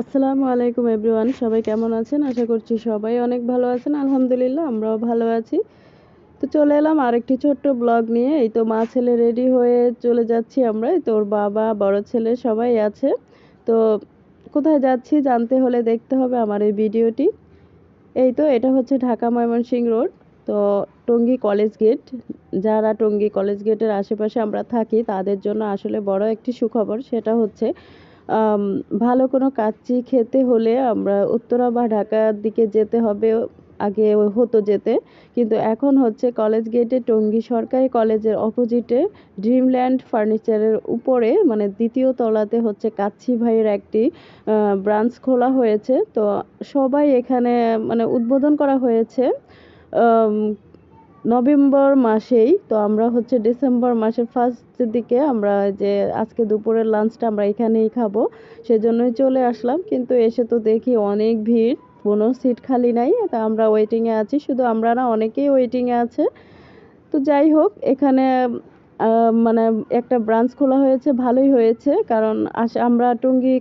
আসসালামু আলাইকুম এভরিওয়ান, সবাই কেমন আছেন? আশা করছি সবাই অনেক ভালো আছেন। আলহামদুলিল্লাহ, আমরাও ভালো আছি। তো চলে এলাম আরেকটি ছোট্ট ব্লগ নিয়ে। এই তো মা ছেলে রেডি হয়ে চলে যাচ্ছি আমরা। এই তো বাবা, বড় ছেলে সবাই আছে। তো কোথায় যাচ্ছি জানতে হলে দেখতে হবে আমার এই ভিডিওটি। এই তো এটা হচ্ছে ঢাকা ময়মনসিংহ রোড। তো টঙ্গী কলেজ গেট। যারা টঙ্গী কলেজ গেটের আশেপাশে আমরা থাকি, তাদের জন্য আসলে বড় একটি সুখবর, সেটা হচ্ছে ভালো কোনো কাচ্চি খেতে হলে আমরা উত্তরা বা ঢাকার দিকে যেতে হবে, আগে হতো যেতে। কিন্তু এখন হচ্ছে কলেজ গেটে টঙ্গী সরকারি কলেজের অপোজিটে ড্রিমল্যান্ড ফার্নিচারের উপরে মানে দ্বিতীয় তলাতে হচ্ছে কাচ্চি ভাইয়ের একটি ব্রাঞ্চ খোলা হয়েছে। তো সবাই এখানে মানে উদ্বোধন করা হয়েছে। নভেম্বর মাসেই, তো আমরা হচ্ছে ডিসেম্বর মাসের ফার্স্টের দিকে আমরা যে আজকে দুপুরের লাঞ্চটা আমরা এখানেই খাব, সেজন্যই চলে আসলাম। কিন্তু এসে তো দেখি অনেক ভিড়, কোনো সিট খালি নাই, তা আমরা ওয়েটিংয়ে আছি। শুধু আমরা না, অনেকেই ওয়েটিংয়ে আছে। তো যাই হোক, এখানে মানে একটা ব্রাঞ্চ খোলা হয়েছে, ভালোই হয়েছে। কারণ আমরা টঙ্গী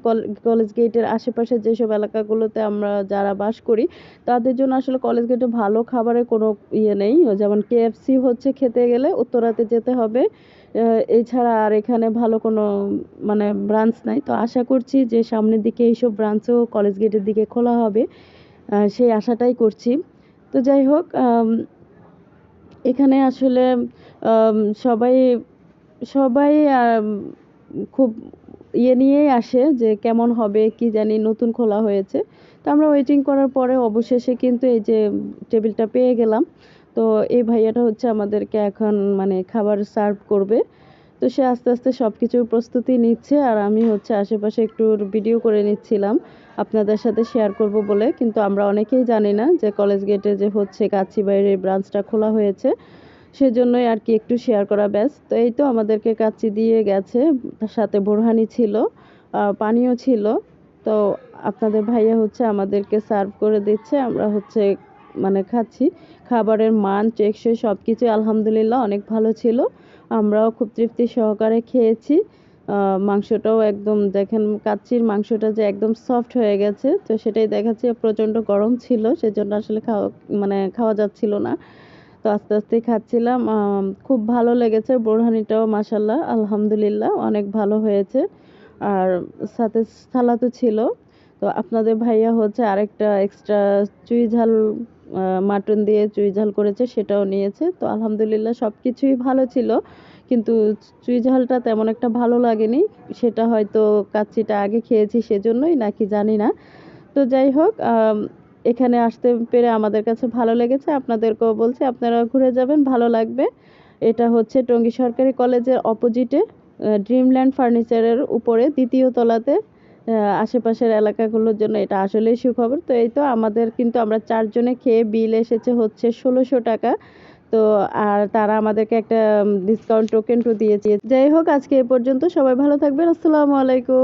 কলেজ গেটের আশেপাশে যেসব এলাকাগুলোতে আমরা যারা বাস করি, তাদের জন্য আসলে কলেজ গেটে ভালো খাবারের কোনো ইয়ে নেই। যেমন কেএফসি হচ্ছে খেতে গেলে উত্তরাতে যেতে হবে। এছাড়া আর এখানে ভালো কোনো মানে ব্রাঞ্চ নাই। তো আশা করছি যে সামনের দিকে এইসব ব্রাঞ্চও কলেজ গেটের দিকে খোলা হবে। সেই আশাটাই করছি। তো যাই হোক এখানে আসলে সবাই সবাই খুব ইয়ে নিয়েই আসে যে কেমন হবে, কি জানি নতুন খোলা হয়েছে। তো আমরা ওয়েটিং করার পরে অবশেষে কিন্তু এই যে টেবিলটা পেয়ে গেলাম। তো এই ভাইয়াটা হচ্ছে আমাদেরকে এখন মানে খাবার সার্ভ করবে। তো সে আস্তে আস্তে সব কিছুর প্রস্তুতি নিচ্ছে আর আমি হচ্ছে আশেপাশে একটু ভিডিও করে নিচ্ছিলাম। আপনাদের সাথে শেয়ার করব বলে। কিন্তু আমরা অনেকেই জানি না যে কলেজ গেটে যে হচ্ছে কাচ্চি বাইরের ব্রাঞ্চটা খোলা হয়েছে। সেজন্যই আর কি একটু শেয়ার করা, ব্যাস। তো এই তো আমাদেরকে কাচ্চি দিয়ে গেছে। সাথে বোরহানি ছিল পানিও ছিল। তো আপনাদের ভাইয়া হচ্ছে আমাদেরকে সার্ভ করে দিচ্ছে। আমরা হচ্ছে মানে খাচ্ছি। খাবারের মান টেকসই সব কিছু আলহামদুলিল্লাহ অনেক ভালো ছিল। আমরাও খুব তৃপ্তি সহকারে খেয়েছি। মাংসটাও একদম দেখেন, কাচ্চির মাংসটা যে একদম সফট হয়ে গেছে। তো সেটাই দেখাচ্ছে, প্রচণ্ড গরম ছিল। সেজন্য আসলে খাওয়া মানে খাওয়া যাচ্ছিল না। তো আস্তে আস্তে খাচ্ছিলাম। খুব ভালো লেগেছে বোরহানিটাও মাসাল্লাহ আলহামদুলিল্লাহ, অনেক ভালো হয়েছে। আর সাথে সালাদও ছিল। তো আপনাদের ভাইয়া হচ্ছে আরেকটা এক্সট্রা চুই ঝাল মাটন দিয়ে চুই ঝাল করেছে, সেটাও নিয়েছে। তো আলহামদুলিল্লাহ সব কিছুই ভালো ছিল। কিন্তু চুই ঝালটা তেমন একটা ভালো লাগেনি। সেটা হয়তো কাচ্চিটা আগে খেয়েছি সেজন্যই, নাকি জানি না। তো যাই হোক এখানে আসতে পেরে আমাদের কাছে ভালো লেগেছে। আপনাদেরকেও বলছি, আপনারা ঘুরে যাবেন, ভালো লাগবে। এটা হচ্ছে টঙ্গী সরকারি কলেজের অপোজিটে ড্রিমল্যান্ড ফার্নিচারের উপরে, দ্বিতীয় তলাতে। আশেপাশের এলাকাগুলোর জন্য এটা আসলেই সুখবর। তো এই তো আমাদের কিন্তু আমরা চারজনে খেয়ে বিল এসেছে হচ্ছে ষোলোশো টাকা। তো আর তারা আমাদেরকে একটা ডিসকাউন্ট টোকেনও দিয়েছে। যাই হোক, আজকে এ পর্যন্ত সবাই ভালো থাকবেন। আসসালামু আলাইকুম।